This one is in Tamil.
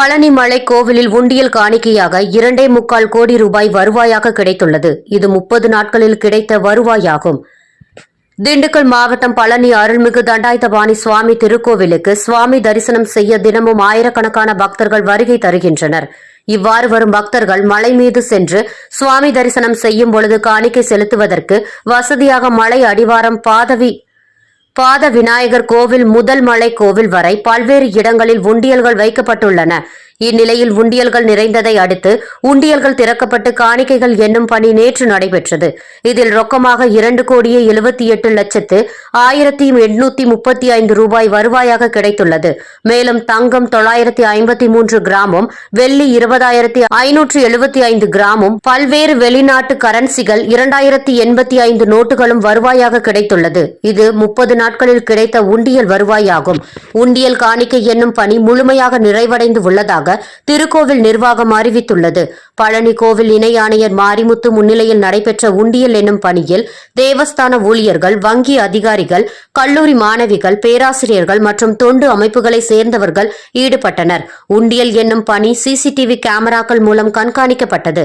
பழனி மலை கோவிலில் உண்டியல் காணிக்கையாக இரண்டே முக்கால் கோடி ரூபாய் வருவாயாக கிடைத்துள்ளது. இது முப்பது நாட்களில் கிடைத்த வருவாயாகும். திண்டுக்கல் மாவட்டம் பழனி அருள்மிகு தண்டாயுதபாணி சுவாமி திருக்கோவிலுக்கு சுவாமி தரிசனம் செய்ய தினமும் ஆயிரக்கணக்கான பக்தர்கள் வருகை தருகின்றனர். இவ்வாறு வரும் பக்தர்கள் மலை மீது சென்று சுவாமி தரிசனம் செய்யும் பொழுது காணிக்கை செலுத்துவதற்கு வசதியாக மலை அடிவாரம் பாதவி பாத விநாயகர் கோவில் முதல் மலை கோவில் வரை பல்வேறு இடங்களில் உண்டியல்கள் வைக்கப்பட்டுள்ளன. இந்நிலையில் உண்டியல்கள் நிறைந்ததை அடுத்து உண்டியல்கள் திறக்கப்பட்டு காணிக்கைகள் என்னும் பணி நேற்று நடைபெற்றது. இதில் ரொக்கமாக இரண்டு கோடியே எழுபத்தி எட்டு லட்சத்து ஆயிரத்தி எண்ணூத்தி முப்பத்தி ஐந்து ரூபாய் வருவாயாக கிடைத்துள்ளது. மேலும் தங்கம் தொள்ளாயிரத்தி ஐம்பத்தி மூன்று கிராமும் வெள்ளி இருபதாயிரத்தி ஐநூற்று எழுபத்தி ஐந்து கிராமும் பல்வேறு வெளிநாட்டு கரன்சிகள் இரண்டாயிரத்தி எண்பத்தி ஐந்து நோட்டுகளும் வருவாயாக கிடைத்துள்ளது. இது முப்பது நாட்களில் கிடைத்த உண்டியல் வருவாயாகும். உண்டியல் காணிக்கை என்னும் பணி முழுமையாக நிறைவடைந்து உள்ளதாக திருக்கோவில் நிர்வாகம் அறிவித்துள்ளது. பழனி கோவில் இணை ஆணையர் மாரிமுத்து முன்னிலையில் நடைபெற்ற உண்டியல் என்னும் பணியில் தேவஸ்தான ஊழியர்கள் வங்கி அதிகாரிகள் கல்லூரி மாணவிகள் பேராசிரியர்கள் மற்றும் தொண்டு அமைப்புகளை சேர்ந்தவர்கள் ஈடுபட்டனர். உண்டியல் என்னும் பணி சிசிடிவி கேமராக்கள் மூலம் கண்காணிக்கப்பட்டது.